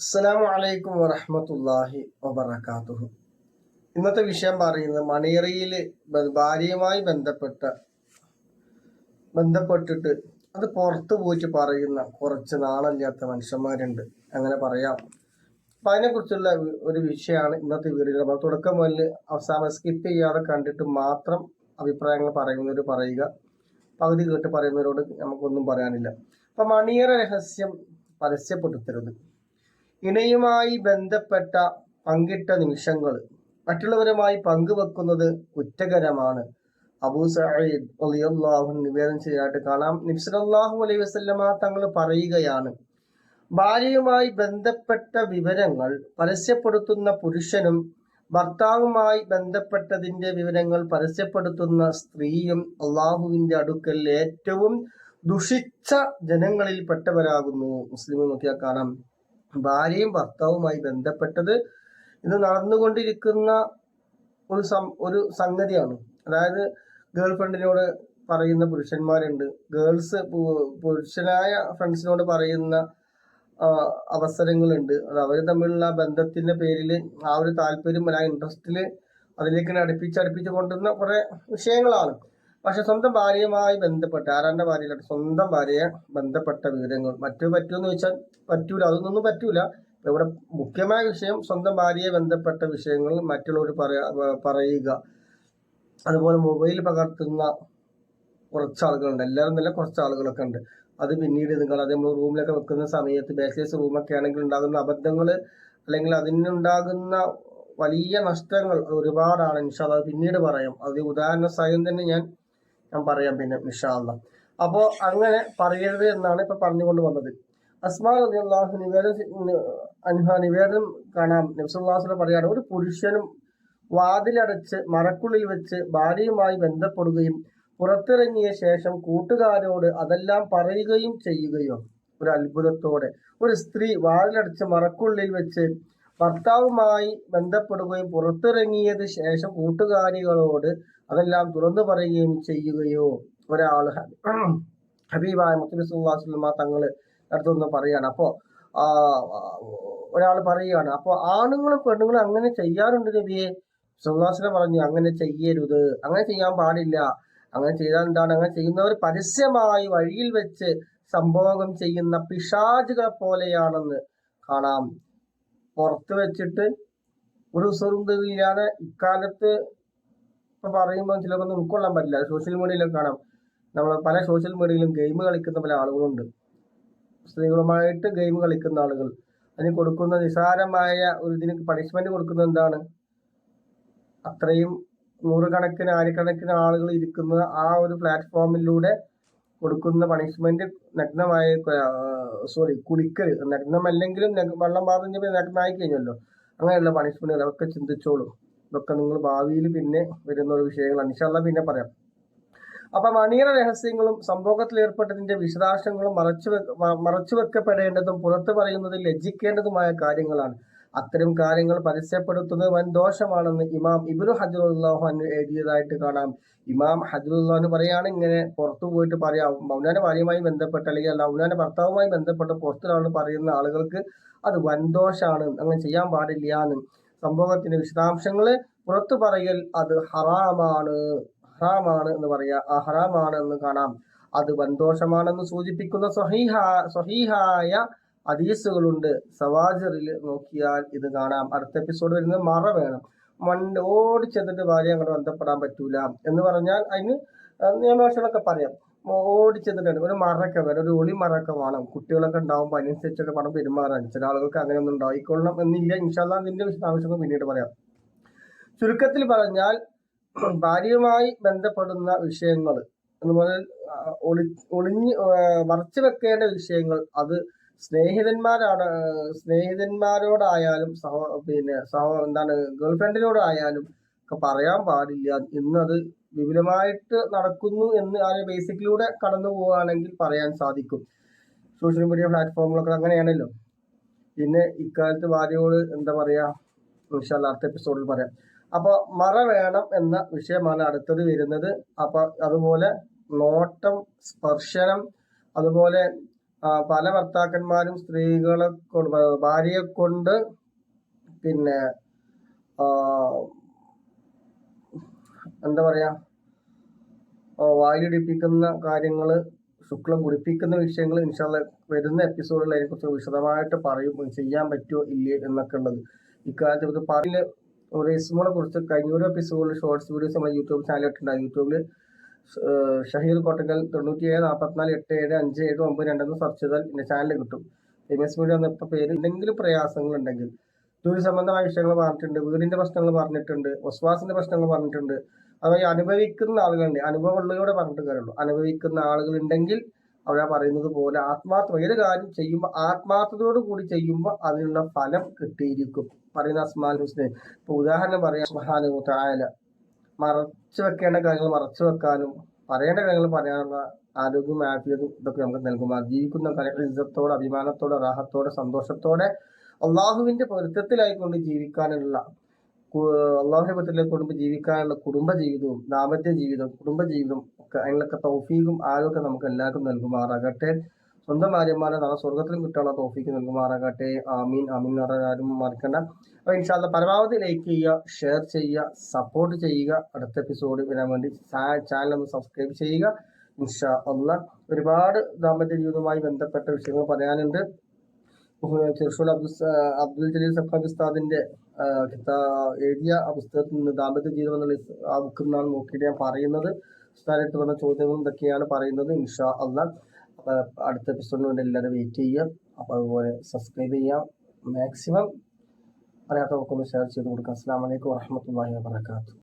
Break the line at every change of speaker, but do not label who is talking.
അസ്സലാമു അലൈക്കും വറഹ്മത്തുള്ളാഹി വബറകാതുഹു. ഇന്നത്തെ വിഷയം പറയുന്നത് മണിയറയിൽ ഭാര്യയുമായി ബന്ധപ്പെട്ട ബന്ധപ്പെട്ടിട്ട് അത് പുറത്തു പോയിട്ട് പറയുന്ന കുറച്ച് നാളല്ലാത്ത മനുഷ്യന്മാരുണ്ട്. അങ്ങനെ പറയാം. അപ്പൊ അതിനെക്കുറിച്ചുള്ള ഒരു വിഷയമാണ് ഇന്നത്തെ വീഡിയോ തുടക്കം മുതൽ അവസാനം സ്കിപ്പ് ചെയ്യാതെ കണ്ടിട്ട് മാത്രം അഭിപ്രായങ്ങൾ പറയുന്നവർ പറയുക. പകുതി കേട്ട് പറയുന്നവരോട് നമുക്കൊന്നും പറയാനില്ല. അപ്പൊ മണിയറ രഹസ്യം പരസ്യപ്പെടുത്തരുത്. ഇണയുമായി ബന്ധപ്പെട്ട പങ്കിട്ട നിമിഷങ്ങൾ മറ്റുള്ളവരുമായി പങ്കുവെക്കുന്നത് കുറ്റകരമാണ്. അബൂ റളിയല്ലാഹു അൻഹു നിവേദനം ചെയ്തതായിട്ട് കാണാം. നിബ്സലാഹു അലൈഹി വസല്ലമ തങ്ങൾ പറയുകയാണ് ഭാര്യയുമായി ബന്ധപ്പെട്ട വിവരങ്ങൾ പരസ്യപ്പെടുത്തുന്ന പുരുഷനും ഭർത്താവുമായി ബന്ധപ്പെട്ടതിന്റെ വിവരങ്ങൾ പരസ്യപ്പെടുത്തുന്ന സ്ത്രീയും അള്ളാഹുവിന്റെ അടുക്കൽ ഏറ്റവും ദുഷിച്ച ജനങ്ങളിൽ പെട്ടവരാകുന്നു മുസ്ലിം നോക്കിയാൽ കാണാം. ഭാര്യയും ഭർത്താവുമായി ബന്ധപ്പെട്ടത് ഇത് നടന്നുകൊണ്ടിരിക്കുന്ന ഒരു സം ഒരു സംഗതിയാണ്. അതായത് ഗേൾ ഫ്രണ്ടിനോട് പറയുന്ന പുരുഷന്മാരുണ്ട്. ഗേൾസ് പുരുഷനായ ഫ്രണ്ട്സിനോട് പറയുന്ന അവസരങ്ങളുണ്ട്. അത് അവർ തമ്മിലുള്ള ബന്ധത്തിന്റെ പേരിൽ ആ ഒരു താല്പര്യം ആ ഇൻട്രസ്റ്റിൽ അതിലേക്ക് അടുപ്പിച്ച് അടുപ്പിച്ച് കൊണ്ടുവരുന്ന കുറെ വിഷയങ്ങളാണ്. പക്ഷെ സ്വന്തം ഭാര്യയുമായി ബന്ധപ്പെട്ട് ആരാന്റെ ഭാര്യയിലോട്ട് സ്വന്തം ഭാര്യയെ ബന്ധപ്പെട്ട വിവരങ്ങൾ മറ്റു പറ്റുമെന്ന് വെച്ചാൽ പറ്റൂല. അതൊന്നും പറ്റൂല. ഇവിടെ മുഖ്യമായ വിഷയം സ്വന്തം ഭാര്യയെ ബന്ധപ്പെട്ട വിഷയങ്ങൾ മറ്റുള്ളവർ പറയാ പറയുക. അതുപോലെ മൊബൈൽ പകർത്തുന്ന കുറച്ച് ആളുകളുണ്ട് എല്ലാവരും നല്ല കുറച്ച് ആളുകളൊക്കെ ഉണ്ട്. അത് പിന്നീട് നിങ്ങൾ അത് നമ്മൾ റൂമിലൊക്കെ വെക്കുന്ന സമയത്ത് ബാച്ചിലേഴ്സ് റൂമൊക്കെ ആണെങ്കിൽ ഉണ്ടാകുന്ന അബദ്ധങ്ങൾ അല്ലെങ്കിൽ അതിനുണ്ടാകുന്ന വലിയ നഷ്ടങ്ങൾ ഒരുപാടാണ്. ഇൻഷാ അത് പിന്നീട് പറയാം. അത് ഉദാഹരണ സഹായം തന്നെ ഞാൻ ഞാൻ പറയാം പിന്നെ മിഷാല്ല അപ്പോൾ അങ്ങനെ പറയരുത് എന്നാണ് ഇപ്പൊ പറഞ്ഞുകൊണ്ട് വന്നത്. അസ്മാൻ റളിയല്ലാഹു നിവേദനം അനുഹ നിവേദനം കാണാം. നബ്സുല്ലാസിനെ പറയാണ് ഒരു പുരുഷനും വാതിലടച്ച് മറക്കുള്ളിൽ വെച്ച് ഭാര്യയുമായി ബന്ധപ്പെടുകയും പുറത്തിറങ്ങിയ ശേഷം കൂട്ടുകാരോട് അതെല്ലാം പറയുകയും ചെയ്യുകയോ ഒരു അത്ഭുതത്തോടെ ഒരു സ്ത്രീ വാതിലടച്ച് മറക്കുള്ളിൽ വെച്ച് ഭർത്താവുമായി ബന്ധപ്പെടുകയും പുറത്തിറങ്ങിയത് ശേഷം കൂട്ടുകാരികളോട് അതെല്ലാം തുറന്നു പറയുകയും ചെയ്യുകയോ ഒരാൾ ഹബീബായ മുത്തബി സുല്ലാസ്ലമ തങ്ങൾ അടുത്തൊന്ന് പറയാണ് ആ ഒരാൾ പറയുകയാണ് അപ്പോ ആണുങ്ങളും പെണ്ണുങ്ങളും അങ്ങനെ ചെയ്യാറുണ്ട് നബിയെ? സുല്ലാസിനെ പറഞ്ഞു അങ്ങനെ ചെയ്യരുത്. അങ്ങനെ ചെയ്യാൻ പാടില്ല. അങ്ങനെ ചെയ്താൽ എന്താണ്? അങ്ങനെ ചെയ്യുന്നവർ പരസ്യമായി വഴിയിൽ വെച്ച് സംഭോഗം ചെയ്യുന്ന പിശാചുകളെ പോലെയാണെന്ന് കാണാം. പുറത്ത് വെച്ചിട്ട് ഒരു സ്വന്തമില്ലാതെ ഇക്കാലത്ത് ഇപ്പൊ പറയുമ്പോൾ ചിലർക്കൊന്നും ഉൾക്കൊള്ളാൻ പറ്റില്ല. സോഷ്യൽ മീഡിയയിലൊക്കെ കാണാം. നമ്മൾ പല സോഷ്യൽ മീഡിയയിലും ഗെയിം കളിക്കുന്ന പല ആളുകളുണ്ട്. സ്ത്രീകളുമായിട്ട് ഗെയിം കളിക്കുന്ന ആളുകൾ. അതിന് കൊടുക്കുന്ന നിസാരമായ ഒരു ഇതിന് പണിഷ്മെന്റ് കൊടുക്കുന്നത് എന്താണ്? അത്രയും നൂറുകണക്കിന് ആയിരക്കണക്കിന് ആളുകൾ ഇരിക്കുന്ന ആ ഒരു പ്ലാറ്റ്ഫോമിലൂടെ കൊടുക്കുന്ന പണിഷ്മെന്റ് നഗ്നമായ സോറി കുളിക്കൽ നഗ്നമല്ലെങ്കിലും നഗ്ന- വെള്ളം പാറിഞ്ഞ നഗ്നമായി കഴിഞ്ഞല്ലോ. അങ്ങനെയുള്ള പണിഷ്മെന്റുകൾ അതൊക്കെ ചിന്തിച്ചോളൂ. ഇതൊക്കെ നിങ്ങൾ ഭാവിയിൽ പിന്നെ വരുന്ന ഒരു വിഷയങ്ങളാണ്. ഇൻഷാല്ല പിന്നെ പറയാം. അപ്പൊ മണിയറ രഹസ്യങ്ങളും സംഭവത്തിൽ ഏർപ്പെട്ടതിന്റെ വിശദാംശങ്ങളും മറച്ചു മറച്ചു വെക്കപ്പെടേണ്ടതും പുറത്തു പറയുന്നതിൽ ലജ്ജിക്കേണ്ടതുമായ കാര്യങ്ങളാണ്. അത്തരം കാര്യങ്ങൾ പരസ്യപ്പെടുത്തുന്നത് വൻ ദോഷമാണെന്ന് ഇമാം ഇബ്നു ഹജറുല്ലാഹു അന്ന് എഴുതിയതായിട്ട് കാണാം. ഇമാം ഹജറുല്ലാഹു പറയാണ് ഇങ്ങനെ പുറത്തു പോയിട്ട് പറയാം. മൗനാന ഭാര്യയുമായി ബന്ധപ്പെട്ട് അല്ലെങ്കിൽ അല്ല മൗനാന ഭർത്താവുമായി ബന്ധപ്പെട്ട് പുറത്തൊരാൾ പറയുന്ന ആളുകൾക്ക് അത് വൻ ദോഷമാണ് അങ്ങനെ ചെയ്യാൻ പാടില്ല എന്ന്. സംഭവത്തിന്റെ വിശദാംശങ്ങൾ പുറത്തു പറയൽ അത് ഹറാമാണ്. ഹറാമാണ് എന്ന് പറയാ. ആ ഹറാമാണ് എന്ന് കാണാം. അത് വൻ ദോഷമാണെന്ന് സൂചിപ്പിക്കുന്ന സ്വഹീഹ സ്വഹീഹായ ഹദീസുകളുണ്ട്. സവാജറിൽ നോക്കിയാൽ ഇത് കാണാം. അടുത്ത എപ്പിസോഡ് വരുന്നത് മറ വേണം. മണ്ണ് ഓടി ചെന്നിട്ട് ഭാര്യ അങ്ങോട്ട് ബന്ധപ്പെടാൻ പറ്റൂല എന്ന് പറഞ്ഞാൽ അതിന് നിയമവശങ്ങളൊക്കെ പറയാം. ഓടി ചെന്നിട്ടുണ്ട് ഒരു മറക്ക വേണം. ഒരു ഒളി മറക്കെ വേണം. കുട്ടികളൊക്കെ ഉണ്ടാവുമ്പോൾ അതിനനുസരിച്ചൊക്കെ പണം പെരുമാറാൻ. ചില ആളുകൾക്ക് അങ്ങനെ ഒന്നും ഉണ്ടായിക്കൊള്ളണം എന്നില്ല. ഇൻഷാല്ല അതിന്റെ വിശദാംശങ്ങൾ പിന്നീട് പറയാം. ചുരുക്കത്തിൽ പറഞ്ഞാൽ ഭാര്യയുമായി ബന്ധപ്പെടുന്ന വിഷയങ്ങൾ അതുപോലെ ഒളി ഒളിഞ്ഞ് മറച്ചു വെക്കേണ്ട വിഷയങ്ങൾ അത് സ്നേഹിതന്മാരാണ് സ്നേഹിതന്മാരോടായാലും സഹ പിന്നെ സഹ എന്താണ് ഗേൾ ഫ്രണ്ടിനോടായാലും ഒക്കെ പറയാൻ പാടില്ല. ഇന്നത് വിപുലമായിട്ട് നടക്കുന്നു എന്ന് ആ ബേസിക്കിലൂടെ കടന്നു പോവുകയാണെങ്കിൽ പറയാൻ സാധിക്കും. സോഷ്യൽ മീഡിയ പ്ലാറ്റ്ഫോമുകളൊക്കെ അങ്ങനെയാണല്ലോ. പിന്നെ ഇക്കാലത്ത് ഭാര്യയോട് എന്താ പറയാ? ഇൻഷാല്ല അടുത്ത എപ്പിസോഡിൽ പറയാം. അപ്പൊ മറ വേണം എന്ന വിഷയമാണ് അടുത്തത് വരുന്നത്. അപ്പൊ അതുപോലെ നോട്ടം സ്പർശനം അതുപോലെ പല ഭർത്താക്കന്മാരും സ്ത്രീകളെ ഭാര്യയെ കൊണ്ട് പിന്നെ എന്താ പറയാ വായിലിടിപ്പിക്കുന്ന കാര്യങ്ങൾ ശുക്ലം കുടിപ്പിക്കുന്ന വിഷയങ്ങൾ ഇൻഷാല്ല വരുന്ന എപ്പിസോഡിൽ അതിനെക്കുറിച്ച് വിശദമായിട്ട് പറയും ചെയ്യാൻ പറ്റുമോ ഇല്ലേ എന്നൊക്കെ ഉള്ളത്. ഇക്കാലത്ത് ഇത് പറഞ്ഞ ഒരു ഇസ്മോളെ കുറിച്ച് കഴിഞ്ഞ ഒരു എപ്പിസോഡിൽ ഷോർട്സ് വീഡിയോസ് നമ്മൾ യൂട്യൂബ് ചാനൽ ഇട്ടുണ്ടാകും യൂട്യൂബിൽ ഷഹീർ കോട്ടക്കൽ തൊണ്ണൂറ്റി ഏഴ് നാൽപ്പത്തിനാല് എട്ട് ഏഴ് അഞ്ച് ഏഴ് ഒമ്പത് രണ്ടെന്ന് സെർച്ച് ചെയ്താൽ എന്റെ ചാനൽ കിട്ടും. ഫേമസ് മീഡിയ എന്ന ഇപ്പോൾ പേര് എന്തെങ്കിലും പ്രയാസങ്ങൾ ഉണ്ടെങ്കിൽ തൊഴിൽ സംബന്ധമായ വിഷയങ്ങൾ പറഞ്ഞിട്ടുണ്ട് വീടിന്റെ പ്രശ്നങ്ങൾ പറഞ്ഞിട്ടുണ്ട് വസ്വാസിന്റെ പ്രശ്നങ്ങൾ പറഞ്ഞിട്ടുണ്ട്. അതായത് അനുഭവിക്കുന്ന ആളുകളുണ്ട്. അനുഭവമുള്ളവരോടെ പറഞ്ഞിട്ട് കാര്യമുള്ളൂ. അനുഭവിക്കുന്ന ആളുകൾ ഉണ്ടെങ്കിൽ അവരാ പറയുന്നത് പോലെ ആത്മാർത്ഥ ഏത് കാര്യം ചെയ്യുമ്പോൾ ആത്മാർത്ഥതയോട് കൂടി ചെയ്യുമ്പോൾ അതിനുള്ള ഫലം കിട്ടിയിരിക്കും. പറയുന്ന അസ്മാൽ ഹുസ്നെ. ഇപ്പൊ ഉദാഹരണം പറയാം. തആല. മറച്ചു വെക്കേണ്ട കാര്യങ്ങൾ മറച്ചു വെക്കാനും പറയേണ്ട കാര്യങ്ങൾ പറയാനുള്ള ആരോഗ്യവും ആഫിയതും ഇതൊക്കെ നമുക്ക് നൽകും. ജീവിക്കുന്ന കാര്യങ്ങൾ ഇജ്ജത്തോടെ അഭിമാനത്തോടെ റാഹത്തോടെ സന്തോഷത്തോടെ അള്ളാഹുവിന്റെ പൊരുത്തത്തിലായിക്കൊണ്ട് ജീവിക്കാനുള്ള അള്ളാഹുവിന്റെ പൊരുത്തത്തിലേക്ക് കൊണ്ട് ജീവിക്കാനുള്ള കുടുംബ ജീവിതവും ദാമ്പത്യ ജീവിതവും കുടുംബ ജീവിതവും ഒക്കെ അതിനൊക്കെ തൗഫീഖും ആരോഗ്യം നമുക്ക് എല്ലാവർക്കും നൽകുമാറാകട്ടെ. സ്വന്തം ഭാര്യമാരെ നാളെ സ്വർഗത്തിലും കിട്ടാനുള്ള തോഫിക്ക് നൽകുമാറാകട്ടെ ആമീൻ ആമീൻ ആരും മറക്കണ്ട. അപ്പോൾ ഇൻഷാല്ല പരമാവധി ലൈക്ക് ചെയ്യുക ഷെയർ ചെയ്യുക സപ്പോർട്ട് ചെയ്യുക. അടുത്ത എപ്പിസോഡ് വരാൻ വേണ്ടി ചാനൽ ഒന്ന് സബ്സ്ക്രൈബ് ചെയ്യുക. ഇൻഷാ അല്ല. ഒരുപാട് ദാമ്പത്യ ജീവിതവുമായി ബന്ധപ്പെട്ട വിഷയങ്ങൾ പറയാനുണ്ട്. ചെറുഷൂർ അബ്ദുൽ അബ്ദുൽ ജലീൽ സഫാബ് ഉസ്താദിന്റെ എഴുതിയ ആ പുസ്തകത്തിൽ നിന്ന് ദാമ്പത്യ ജീവിതം എന്നുള്ള ആ ബുക്കിൽ നിന്നാണ് നോക്കിയിട്ട് ഞാൻ പറയുന്നത്. ഉസ്താദിനടുത്ത് വന്ന ചോദ്യങ്ങളും ഇതൊക്കെയാണ് പറയുന്നത്. ഇൻഷാ അല്ല. അപ്പോൾ അടുത്ത എപ്പിസോഡിന് വേണ്ടി എല്ലാവരും വെയിറ്റ് ചെയ്യുക. അപ്പോൾ അതുപോലെ സബ്സ്ക്രൈബ് ചെയ്യാം മാക്സിമം അറിയാത്തവർക്കൊന്ന് ഷെയർ ചെയ്ത് കൊടുക്കാം അസ്സാം വലൈക്കും വാഹമത്തല്ലാഹി വാബർക്കാത്തു